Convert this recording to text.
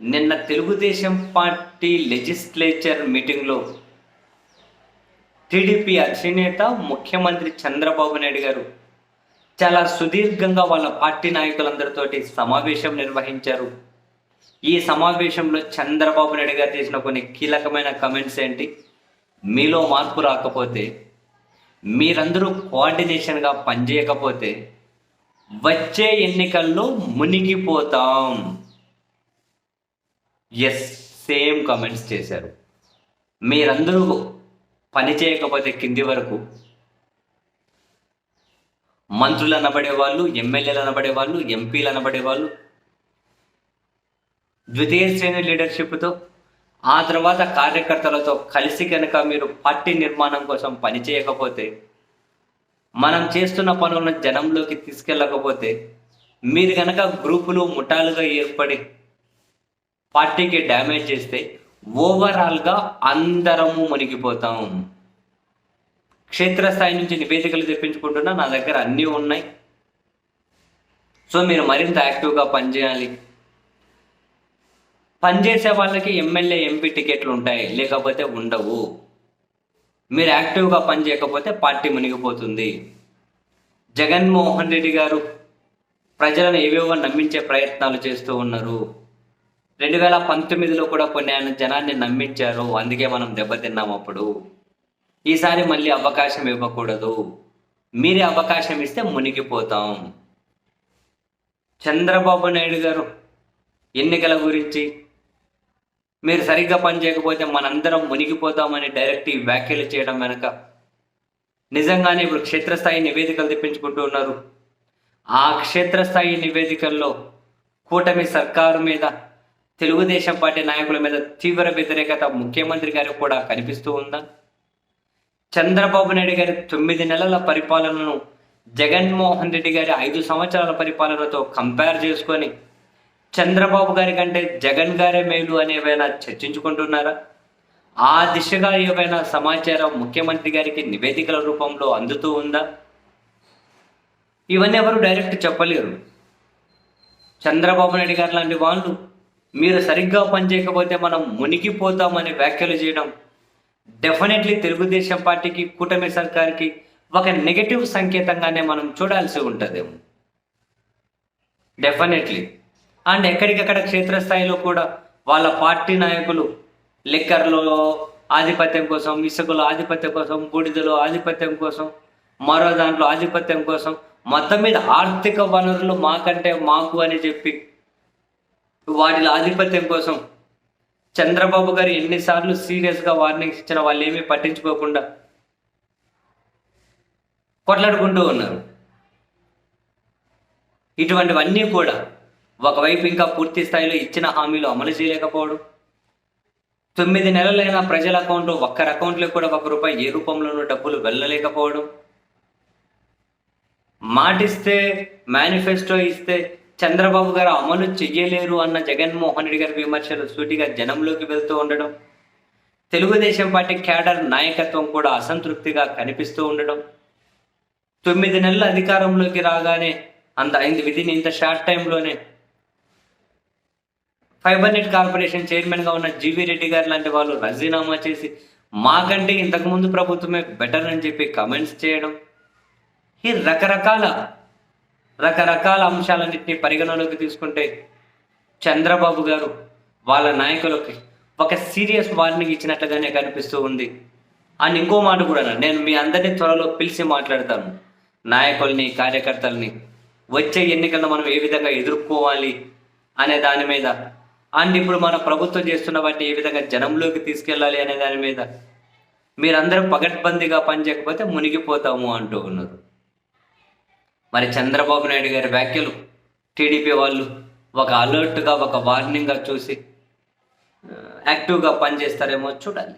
నిన్న Telugu Desam party legislature మీటింగ్లో TDP అధినేత ముఖ్యమంత్రి చంద్రబాబు నాయుడు గారు చాలా సుదీర్ఘంగా వాళ్ళ పార్టీ నాయకులందరితోటి సమావేశం నిర్వహించారు. ఈ సమావేశంలో చంద్రబాబు నాయుడు గారు చేసిన కొన్ని కీలకమైన కమెంట్స్ ఏంటి? మీలో మార్పు రాకపోతే మీరందరూ కోఆర్డినేషన్గా పనిచేయకపోతే వచ్చే ఎన్నికల్లో మునిగిపోతాం. ఎస్ సేమ్ కమెంట్స్ చేశారు. మీరందరూ పని చేయకపోతే కింది వరకు మంత్రులు అనబడే వాళ్ళు ఎమ్మెల్యేలు అనబడే వాళ్ళు ఎంపీలు అనబడే వాళ్ళు ద్వితీయ శ్రేణి లీడర్షిప్తో ఆ తర్వాత కార్యకర్తలతో కలిసి కనుక మీరు పార్టీ నిర్మాణం కోసం పని చేయకపోతే మనం చేస్తున్న పనులను జనంలోకి తీసుకెళ్ళకపోతే మీరు కనుక గ్రూపులు ముఠాలుగా ఏర్పడి పార్టీకి డ్యామేజ్ చేస్తే ఓవరాల్గా అందరము మునిగిపోతాం. క్షేత్రస్థాయి నుంచి నివేదికలు తెప్పించుకుంటున్నా నా దగ్గర అన్నీ ఉన్నాయి. సో మీరు మరింత యాక్టివ్గా పనిచేయాలి. పనిచేసే వాళ్ళకి ఎమ్మెల్యే ఎంపీ టికెట్లు ఉంటాయి లేకపోతే ఉండవు. మీరు యాక్టివ్గా పనిచేయకపోతే పార్టీ మునిగిపోతుంది. జగన్మోహన్ రెడ్డి గారు ప్రజలను ఏవేవో నమ్మించే ప్రయత్నాలు చేస్తూ ఉన్నారు. రెండు వేల పంతొమ్మిదిలో కూడా కొన్ని ఆయన జనాన్ని నమ్మించారు. అందుకే మనం దెబ్బతిన్నాం అప్పుడు. ఈసారి మళ్ళీ అవకాశం ఇవ్వకూడదు. మీరే అవకాశం ఇస్తే మునిగిపోతాం. చంద్రబాబు నాయుడు గారు ఎన్నికల గురించి మీరు సరిగ్గా పని చేయకపోతే మనందరం మునిగిపోతామని డైరెక్ట్ ఈ వ్యాఖ్యలు చేయడం వెనక. నిజంగానే ఇప్పుడు క్షేత్రస్థాయి నివేదికలు తెప్పించుకుంటూ ఉన్నారు. ఆ క్షేత్రస్థాయి నివేదికల్లో కూటమి సర్కారు మీద తెలుగుదేశం పార్టీ నాయకుల మీద తీవ్ర వ్యతిరేకత ముఖ్యమంత్రి గారికి కూడా కనిపిస్తూ ఉందా? చంద్రబాబు నాయుడు గారి తొమ్మిది నెలల పరిపాలనను జగన్మోహన్ రెడ్డి గారి ఐదు సంవత్సరాల పరిపాలనతో కంపేర్ చేసుకొని చంద్రబాబు గారి కంటే జగన్ గారే మేలు అని ఏమైనా చర్చించుకుంటున్నారా? ఆ దిశగా ఏమైనా సమాచారం ముఖ్యమంత్రి గారికి నివేదికల రూపంలో అందుతూ ఉందా? ఇవన్నీ ఎవరు డైరెక్ట్ చెప్పలేరు. చంద్రబాబు నాయుడు గారు లాంటి వాళ్ళు మీరు సరిగ్గా పనిచేయకపోతే మనం మునిగిపోతామని వ్యాఖ్యలు చేయడం డెఫినెట్లీ తెలుగుదేశం పార్టీకి కూటమి సర్కార్కి ఒక నెగటివ్ సంకేతంగానే మనం చూడాల్సి ఉంటుందేమో డెఫినెట్లీ అండ్ ఎక్కడికక్కడ క్షేత్రస్థాయిలో కూడా వాళ్ళ పార్టీ నాయకులు లిక్కర్లో ఆధిపత్యం కోసం ఇసుకలో ఆధిపత్యం కోసం బూడిదలో ఆధిపత్యం కోసం మరో దాంట్లో ఆధిపత్యం కోసం మొత్తం మీద ఆర్థిక వనరులు మాకంటే మాకు అని చెప్పి వాటిలో ఆధిపత్యం కోసం చంద్రబాబు గారు ఎన్నిసార్లు సీరియస్గా వార్నింగ్స్ ఇచ్చిన వాళ్ళు ఏమీ పట్టించుకోకుండా కొట్లాడుకుంటూ ఉన్నారు. ఇటువంటివన్నీ కూడా ఒకవైపు ఇంకా పూర్తి స్థాయిలో ఇచ్చిన హామీలు అమలు చేయలేకపోవడం తొమ్మిది నెలలైన ప్రజల అకౌంట్ ఒక్కరి అకౌంట్లో కూడా ఒక రూపాయి ఏ రూపంలోనూ డబ్బులు వెళ్ళలేకపోవడం మాటిస్తే మేనిఫెస్టో ఇస్తే చంద్రబాబు గారు అమలు చెయ్యలేరు అన్న జగన్మోహన్ రెడ్డి గారి విమర్శలు సూటిగా జనంలోకి వెళ్తూ ఉండడం తెలుగుదేశం పార్టీ క్యాడర్ నాయకత్వం కూడా అసంతృప్తిగా కనిపిస్తూ ఉండడం తొమ్మిది నెలల అధికారంలోకి రాగానే అంత అయింది విధిని ఇంత షార్ట్ టైంలోనే ఫైబర్ నెట్ కార్పొరేషన్ చైర్మన్గా ఉన్న జీవీ రెడ్డి గారు లాంటి వాళ్ళు రాజీనామా చేసి మాకంటే ఇంతకుముందు ప్రభుత్వమే బెటర్ అని చెప్పి కమెంట్స్ చేయడం ఈ రకరకాల రకరకాల అంశాలన్నింటినీ పరిగణలోకి తీసుకుంటే చంద్రబాబు గారు వాళ్ళ నాయకులకి ఒక సీరియస్ వార్నింగ్ ఇచ్చినట్లుగానే కనిపిస్తూ ఉంది. అని ఇంకో మాట కూడా నేను మీ అందరినీ త్వరలో పిలిచి మాట్లాడతాను. నాయకుల్ని కార్యకర్తల్ని వచ్చే ఎన్నికలను మనం ఏ విధంగా ఎదుర్కోవాలి అనే దాని మీద. అండ్ ఇప్పుడు మన ప్రభుత్వం చేస్తున్న వాటిని ఏ విధంగా జనంలోకి తీసుకెళ్ళాలి అనే దాని మీద. మీరందరూ పగడ్బందీగా పనిచేయకపోతే మునిగిపోతాము అంటూ ఉన్నారు. మరి చంద్రబాబు నాయుడు గారి వ్యాఖ్యలు టీడీపీ వాళ్ళు ఒక అలర్ట్గా ఒక వార్నింగ్గా చూసి యాక్టివ్గా పనిచేస్తారేమో చూడాలి.